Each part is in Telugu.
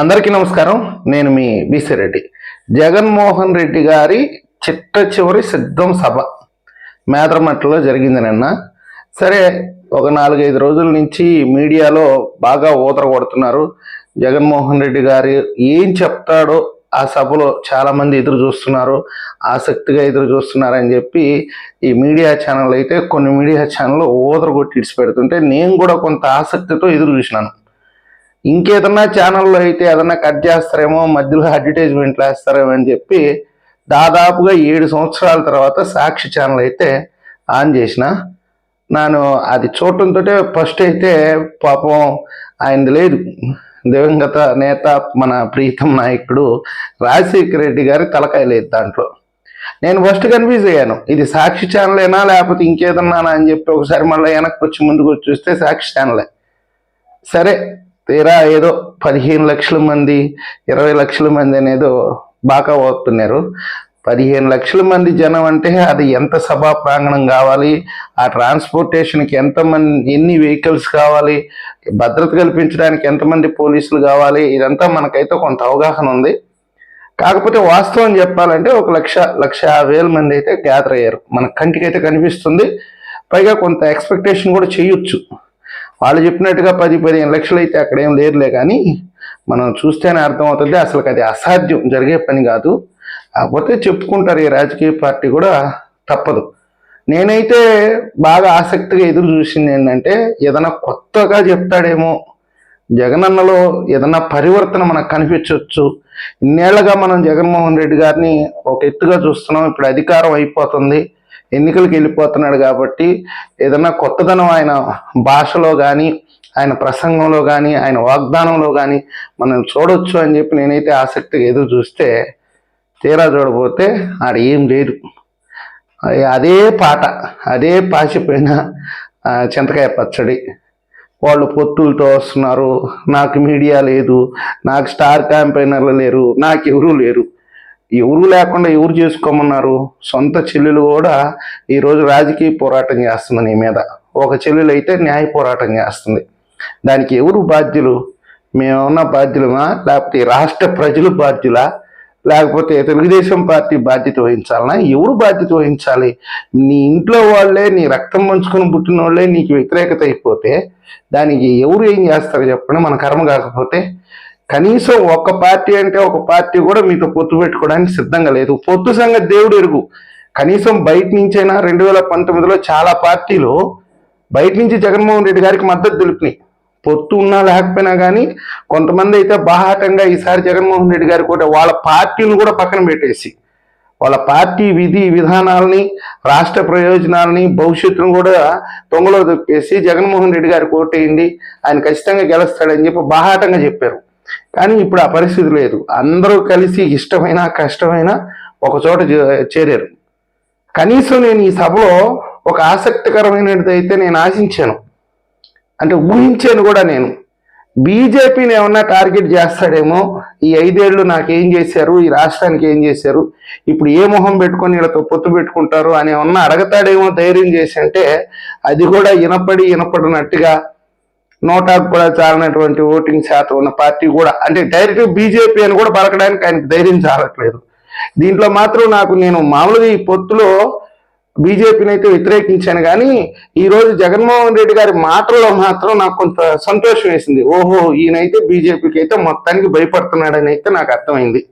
అందరికీ నమస్కారం. నేను మీ బీసీ రెడ్డి. జగన్మోహన్ రెడ్డి గారి చిట్ట చివరి సిద్ధం సభ మేదరమట్లలో జరిగింది నిన్న. సరే ఒక నాలుగైదు రోజుల నుంచి మీడియాలో బాగా ఊతర కొడుతున్నారు. జగన్మోహన్ రెడ్డి గారు ఏం చెప్తాడో ఆ సభలో చాలామంది ఎదురు చూస్తున్నారు. ఆసక్తిగా ఎదురు చూస్తున్నారని చెప్పి ఈ మీడియా ఛానల్ అయితే కొన్ని మీడియా ఛానల్ ఊదర కొట్టి ఇడిచిపెడుతుంటే నేను కూడా కొంత ఆసక్తితో ఎదురు చూసినాను. ఇంకేదన్నా ఛానల్లో అయితే ఏదన్నా కట్ చేస్తారేమో మధ్యలో అడ్వర్టైజ్మెంట్లు వేస్తారేమో అని చెప్పి దాదాపుగా ఏడు సంవత్సరాల తర్వాత సాక్షి ఛానల్ అయితే ఆన్ చేసిన. నేను అది చూడటంతో ఫస్ట్ అయితే పాపం ఆయనది లేదు. దివంగత నేత మన ప్రీతం నాయకుడు రాజశేఖర రెడ్డి గారి తలకాయ లేదు దాంట్లో. నేను ఫస్ట్ కన్ఫ్యూజ్ అయ్యాను. ఇది సాక్షి ఛానలేనా లేకపోతే ఇంకేదన్నానా అని చెప్పి ఒకసారి మళ్ళీ వెనక్కి వచ్చి ముందుకు వచ్చి చూస్తే సాక్షి ఛానలే సరే తీరా ఏదో పదిహేను లక్షల మంది ఇరవై లక్షల మంది అనేదో బాగా పోతున్నారు పదిహేను లక్షల మంది జనం అంటే అది ఎంత సభా ప్రాంగణం కావాలి? ఆ ట్రాన్స్పోర్టేషన్కి ఎంతమంది ఎన్ని వెహికల్స్ కావాలి? భద్రత కల్పించడానికి ఎంతమంది పోలీసులు కావాలి? ఇదంతా మనకైతే కొంత అవగాహన ఉంది. కాకపోతే వాస్తవం చెప్పాలంటే ఒక లక్ష లక్ష వేల మంది అయితే గ్యాదర్ అయ్యారు. మన కంటికి అయితే కనిపిస్తుంది. పైగా కొంత ఎక్స్పెక్టేషన్ కూడా చేయొచ్చు. వాళ్ళు చెప్పినట్టుగా పది పదిహేను లక్షలు అయితే అక్కడ ఏం లేరులే కానీ మనం చూస్తేనే అర్థమవుతుంది అసలు అది అసాధ్యం జరిగే పని కాదు. కాకపోతే చెప్పుకుంటారు ఈ రాజకీయ పార్టీ కూడా తప్పదు. నేనైతే బాగా ఆసక్తిగా ఎదురు చూసింది ఏంటంటే ఏదైనా కొత్తగా చెప్తాడేమో జగనన్నలో ఏదైనా పరివర్తన మనకు కనిపించవచ్చు ఇన్నేళ్ళుగా మనం జగన్మోహన్ రెడ్డి గారిని ఒక ఎత్తుగా చూస్తున్నాం ఇప్పుడు అధికారం అయిపోతుంది. ఎన్నికలకు వెళ్ళిపోతున్నాడు కాబట్టి ఏదన్నా కొత్తదనం ఆయన భాషలో కానీ ఆయన ప్రసంగంలో కానీ ఆయన వాగ్దానంలో కానీ మనం చూడొచ్చు అని చెప్పి నేనైతే ఆసక్తిగా ఎదురు చూస్తే తీరా చూడబోతే ఆడ ఏం లేదు. అదే పాట అదే పాసిపోయిన చింతకాయ పచ్చడి. వాళ్ళు పొత్తులతో వస్తున్నారు నాకు మీడియా లేదు నాకు స్టార్ క్యాంపెయినర్లు లేరు నాకు ఎవరూ లేరు. ఎవరు లేకుండా ఎవరు చేసుకోమన్నారు. సొంత చెల్లెలు కూడా ఈరోజు రాజకీయ పోరాటం చేస్తుంది నీ మీద. ఒక చెల్లెలు అయితే న్యాయ పోరాటం చేస్తుంది. దానికి ఎవరు బాధ్యులు? మేమన్నా బాధ్యులమా? లేకపోతే రాష్ట్ర ప్రజలు బాధ్యులా? లేకపోతే తెలుగుదేశం పార్టీ బాధ్యత వహించాలనా? ఎవరు బాధ్యత వహించాలి? నీ ఇంట్లో వాళ్ళే నీ రక్తం పంచుకొని పుట్టిన వాళ్ళే నీకు వ్యతిరేకత అయిపోతే దానికి ఎవరు ఏం చేస్తారు చెప్పండి? మన కర్మ కాకపోతే కనీసం ఒక పార్టీ అంటే ఒక పార్టీ కూడా మీతో పొత్తు పెట్టుకోవడానికి సిద్ధంగా లేదు. పొత్తు సంగతి దేవుడు ఎరుగు. కనీసం బయట నుంచైనా రెండు వేల పంతొమ్మిదిలో చాలా పార్టీలు బయట నుంచి జగన్మోహన్ రెడ్డి గారికి మద్దతు తెలిపినాయి. పొత్తు ఉన్నా లేకపోయినా కానీ కొంతమంది అయితే బాహాటంగా ఈసారి జగన్మోహన్ రెడ్డి గారి కూడా వాళ్ళ పార్టీని కూడా పక్కన పెట్టేసి వాళ్ళ పార్టీ విధి విధానాలని రాష్ట్ర ప్రయోజనాలని భవిష్యత్తును కూడా తొంగలో దొప్పేసి జగన్మోహన్ రెడ్డి గారికి ఓటేయండి ఆయన ఖచ్చితంగా గెలుస్తాడని చెప్పి బాహాటంగా చెప్పారు. కానీ ఇప్పుడు ఆ పరిస్థితి లేదు. అందరూ కలిసి ఇష్టమైన కష్టమైన ఒక చోట చే- చేరారు. కనీసం నేను ఈ సభలో ఒక ఆసక్తికరమైనది అయితే నేను ఆశించాను. అంటే ఊహించాను కూడా నేను. బీజేపీని ఏమన్నా టార్గెట్ చేస్తాడేమో ఈ ఐదేళ్ళు నాకేం చేశారు ఈ రాష్ట్రానికి ఏం చేశారు ఇప్పుడు ఏ మొహం పెట్టుకొని వీళ్ళతో పొత్తు పెట్టుకుంటారు అని ఏమన్నా అడగతాడేమో ధైర్యం చేసి అంటే అది కూడా ఇనపడి ఇనపడినట్టుగా నోటాకు కూడా చాలినటువంటి ఓటింగ్ శాతం ఉన్న పార్టీ కూడా అంటే డైరెక్ట్ బీజేపీ అని కూడా బలకడానికి ఆయనకు ధైర్యం చాలట్లేదు. దీంట్లో మాత్రం నాకు నేను మామూలుగా ఈ పొత్తులో బీజేపీని అయితే వ్యతిరేకించాను కానీ ఈరోజు జగన్మోహన్ రెడ్డి గారి మాటల్లో మాత్రం నాకు కొంత సంతోషం వేసింది. ఓహో ఈయనైతే బీజేపీకి అయితే మొత్తానికి భయపడుతున్నాడని అయితే నాకు అర్థమైంది.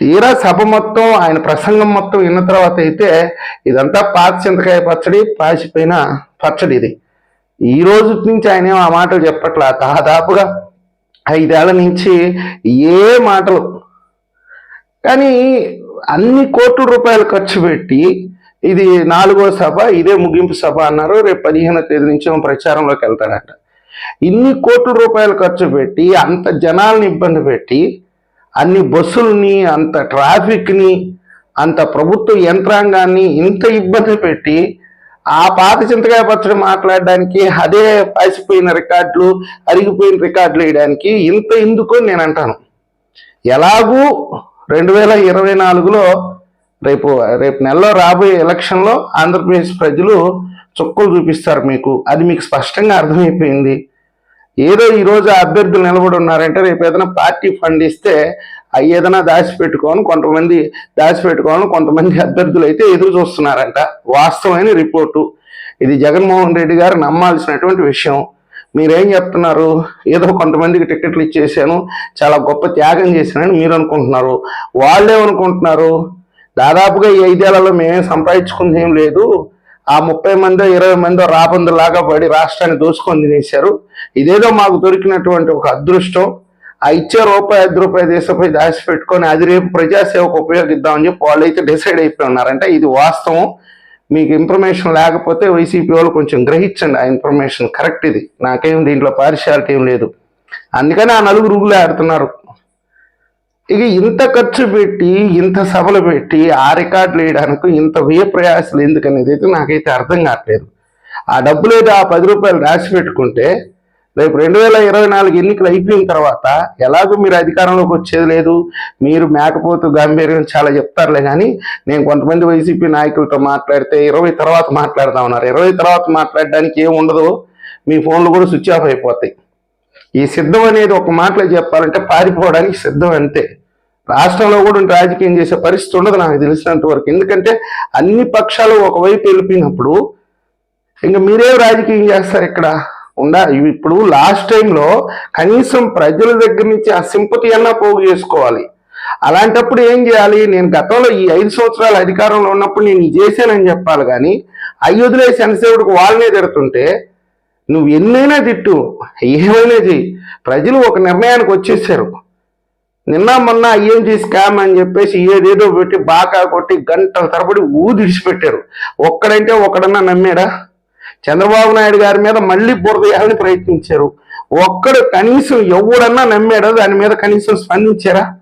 తీరా సభ మొత్తం ఆయన ప్రసంగం మొత్తం విన్న తర్వాత అయితే ఇదంతా పాత చింతకాయ పచ్చడి పాసిపోయిన పచ్చడి ఇది. ఈ రోజు నుంచి ఆయన ఏం ఆ మాటలు చెప్పట్లా? దాదాపుగా ఐదేళ్ళ నుంచి ఏ మాటలు. కానీ అన్ని కోట్ల రూపాయలు ఖర్చు పెట్టి ఇది నాలుగో సభ ఇదే ముగింపు సభ అన్నారు. రేపు పదిహేనో తేదీ నుంచి ప్రచారంలోకి వెళ్తాడట. ఇన్ని కోట్ల రూపాయలు ఖర్చు పెట్టి అంత జనాలను ఇబ్బంది పెట్టి అన్ని బస్సుల్ని అంత ట్రాఫిక్ని అంత ప్రభుత్వ యంత్రాంగాన్ని ఇంత ఇబ్బంది పెట్టి ఆ పాత చింతకాయ పచ్చడి మాట్లాడడానికి అదే పాసిపోయిన రికార్డులు అరిగిపోయిన రికార్డులు వేయడానికి ఇంత ఎందుకు అని నేను అంటాను. ఎలాగూ రెండు వేల ఇరవై నాలుగులో రేపు రేపు నెలలో రాబోయే ఎలక్షన్లో ఆంధ్రప్రదేశ్ ప్రజలు చుక్కలు చూపిస్తారు మీకు. అది మీకు స్పష్టంగా అర్థమైపోయింది. ఏదో ఈ రోజు అభ్యర్థులు నిలబడి ఉన్నారంటే రేపు ఏదైనా పార్టీ ఫండ్ ఇస్తే అవి ఏదైనా దాచిపెట్టుకోను కొంతమంది దాచిపెట్టుకోను కొంతమంది అభ్యర్థులు అయితే ఎదురు చూస్తున్నారంట. వాస్తవమైన రిపోర్టు. ఇది జగన్మోహన్ రెడ్డి గారు నమ్మాల్సినటువంటి విషయం. మీరేం చెప్తున్నారు? ఏదో కొంతమందికి టికెట్లు ఇచ్చేసాను చాలా గొప్ప త్యాగం చేశానని మీరు అనుకుంటున్నారు. వాళ్ళేమనుకుంటున్నారు దాదాపుగా ఈ ఐదేళ్ళలో మేమేం సంపాదించుకుంది ఏం లేదు. ఆ ముప్పై మందో ఇరవై మందో రాబందులాగా పడి రాష్ట్రాన్ని దోసుకొని తినేశారు. ఇదేదో మాకు దొరికినటువంటి ఒక అదృష్టం. ఆ ఇచ్చే రూపాయి ఐదు రూపాయలు దేశపై దాచి పెట్టుకొని అది రేపు ప్రజాసేవకు ఉపయోగిద్దామని చెప్పి వాళ్ళైతే డిసైడ్ అయిపోయి ఉన్నారంటే. ఇది వాస్తవం. మీకు ఇన్ఫర్మేషన్ లేకపోతే వైసీపీ వాళ్ళు కొంచెం గ్రహించండి. ఆ ఇన్ఫర్మేషన్ కరెక్ట్ ఇది. నాకేం దీంట్లో పారిశాలిటీ ఏం లేదు. అందుకని ఆ నలుగురు రూగులు ఆడుతున్నారు. ఇక ఇంత ఖర్చు పెట్టి ఇంత సభలు పెట్టి ఆ రికార్డులు వేయడానికి ఇంత వ్యయ ప్రయాసాలు ఎందుకనేది అయితే నాకైతే అర్థం కావట్లేదు. ఆ డబ్బులు అయితే ఆ పది రూపాయలు రాసి పెట్టుకుంటే రేపు రెండు వేల ఇరవై నాలుగు ఎన్నికలు అయిపోయిన తర్వాత ఎలాగో మీరు అధికారంలోకి వచ్చేది లేదు. మీరు మేకపోతూ గాంభీర్యం చాలా చెప్తారులే కానీ నేను కొంతమంది వైసీపీ నాయకులతో మాట్లాడితే ఇరవై తర్వాత మాట్లాడతా ఉన్నారు. ఇరవై తర్వాత మాట్లాడడానికి ఏం ఉండదు. మీ ఫోన్లు కూడా స్విచ్ ఆఫ్ అయిపోతాయి. ఈ సిద్ధం అనేది ఒక మాటలో చెప్పాలంటే పారిపోవడానికి సిద్ధం అంతే. రాష్ట్రంలో కూడా రాజకీయం చేసే పరిస్థితి ఉండదు నాకు తెలిసినంత వరకు. ఎందుకంటే అన్ని పక్షాలు ఒకవైపు వెళ్ళిపోయినప్పుడు ఇంకా మీరే రాజకీయం చేస్తారు ఇక్కడ? ఉండ ఇప్పుడు లాస్ట్ టైంలో కనీసం ప్రజల దగ్గర నుంచి ఆ సింపతి అన్నా పోగు చేసుకోవాలి. అలాంటప్పుడు ఏం చేయాలి? నేను గతంలో ఈ ఐదు సంవత్సరాల అధికారంలో ఉన్నప్పుడు నేను చేశానని చెప్పాలి కానీ అయ్యి వదిలేసి వాళ్ళనే తిడుతుంటే నువ్వు ఎన్నైనా తిట్టు ఏమైనా చెయ్యి. ప్రజలు ఒక నిర్ణయానికి వచ్చేసారు. నిన్న మొన్న ఐఎంజీ స్కామ్ అని చెప్పేసి ఏదేదో పెట్టి బాగా కొట్టి గంటల తరబడి ఊదిడిచిపెట్టారు. ఒక్కడంటే ఒక్కడన్నా నమ్మాడా? చంద్రబాబు నాయుడు గారి మీద మళ్ళీ బురదయాలని ప్రయత్నించారు. ఒక్కడు కనీసం ఎవడన్నా నమ్మాడో? దాని మీద కనీసం స్పందించారా?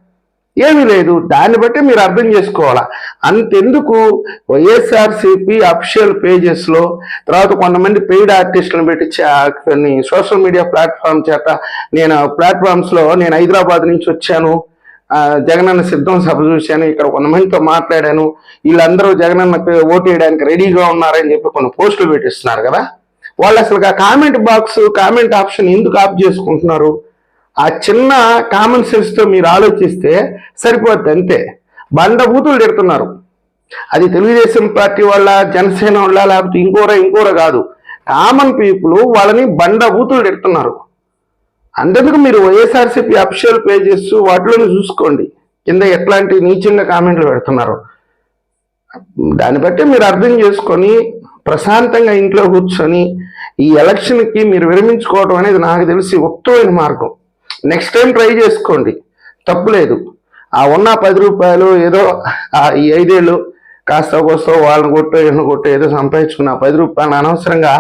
ఏమీ లేదు. దాన్ని బట్టి మీరు అర్థం చేసుకోవాలా? అంతెందుకు? వైఎస్ఆర్సిపి అఫిషియల్ పేజెస్లో తర్వాత కొంతమంది పెయిడ్ ఆర్టిస్టులను పెట్టి కొన్ని సోషల్ మీడియా ప్లాట్ఫామ్ చేత నేను ప్లాట్ఫామ్స్లో నేను హైదరాబాద్ నుంచి వచ్చాను. జగనన్న సిద్ధం సభ చూశాను ఇక్కడ కొంతమందితో మాట్లాడాను. వీళ్ళందరూ జగనన్నకి ఓటు వేయడానికి రెడీగా ఉన్నారని చెప్పి కొన్ని పోస్టులు పెట్టిస్తున్నారు కదా. వాళ్ళు అసలు ఆ కామెంట్ బాక్స్ కామెంట్ ఆప్షన్ ఎందుకు ఆఫ్ చేసుకుంటున్నారు? ఆ చిన్న కామన్ సెన్స్తో మీరు ఆలోచిస్తే సరిపోద్ది అంతే. బండభూతులు తిడుతున్నారు. అది తెలుగుదేశం పార్టీ వాళ్ళ జనసేన వాళ్ళ లేకపోతే ఇంకోరా ఇంకోరా కాదు. కామన్ పీపుల్ వాళ్ళని బండభూతులు తిడుతున్నారు. అంతేందుకు మీరు వైఎస్ఆర్సీపీ అఫీషియల్ పేజెస్ వాటిలోనే చూసుకోండి. కింద ఎట్లాంటి నీచంగా కామెంట్లు పెడుతున్నారు. దాన్ని బట్టి మీరు అర్థం చేసుకొని ప్రశాంతంగా ఇంట్లో కూర్చొని ఈ ఎలక్షన్కి మీరు విరమించుకోవడం అనేది నాకు తెలిసి ఉత్తమైన మార్గం. నెక్స్ట్ టైం ట్రై చేసుకోండి. తప్పులేదు ఆ ఉన్న పది రూపాయలు ఏదో ఈ ఐదేళ్ళు కాస్త కోస్తో వాళ్ళని కొట్టో ఈయన కొట్టో ఏదో సంపాదించుకున్న పది రూపాయలు అనవసరంగా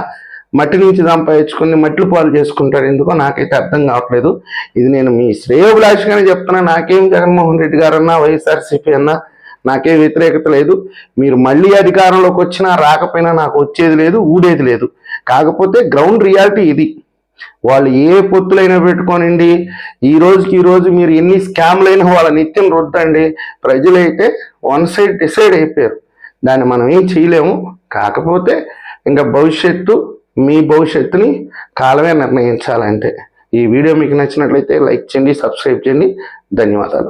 మట్టి నుంచి సంపాదించుకుని మట్టిలు పాలు చేసుకుంటారు. ఎందుకో నాకైతే అర్థం కావట్లేదు. ఇది నేను మీ శ్రేయోభిలాషిగానే చెప్తున్నా. నాకేం జగన్మోహన్ రెడ్డి గారు అన్నా వైఎస్ఆర్సీపీ అన్నా నాకేం వ్యతిరేకత లేదు. మీరు మళ్ళీ అధికారంలోకి వచ్చినా రాకపోయినా నాకు వచ్చేది లేదు ఊడేది లేదు. కాకపోతే గ్రౌండ్ రియాలిటీ ఇది. వాళ్ళు ఏ పొత్తులైనా పెట్టుకోనండి ఈ రోజుకి ఈ రోజు మీరు ఎన్ని స్కామ్లైనా వాళ్ళ నిత్యం రుద్దండి. ప్రజలైతే వన్ సైడ్ డిసైడ్ అయిపోయారు. దాన్ని మనం ఏం చేయలేము. కాకపోతే ఇంకా భవిష్యత్తు మీ భవిష్యత్తుని కాలమే నిర్ణయించాలంటే. ఈ వీడియో మీకు నచ్చినట్లయితే లైక్ చేయండి సబ్స్క్రైబ్ చేయండి. ధన్యవాదాలు.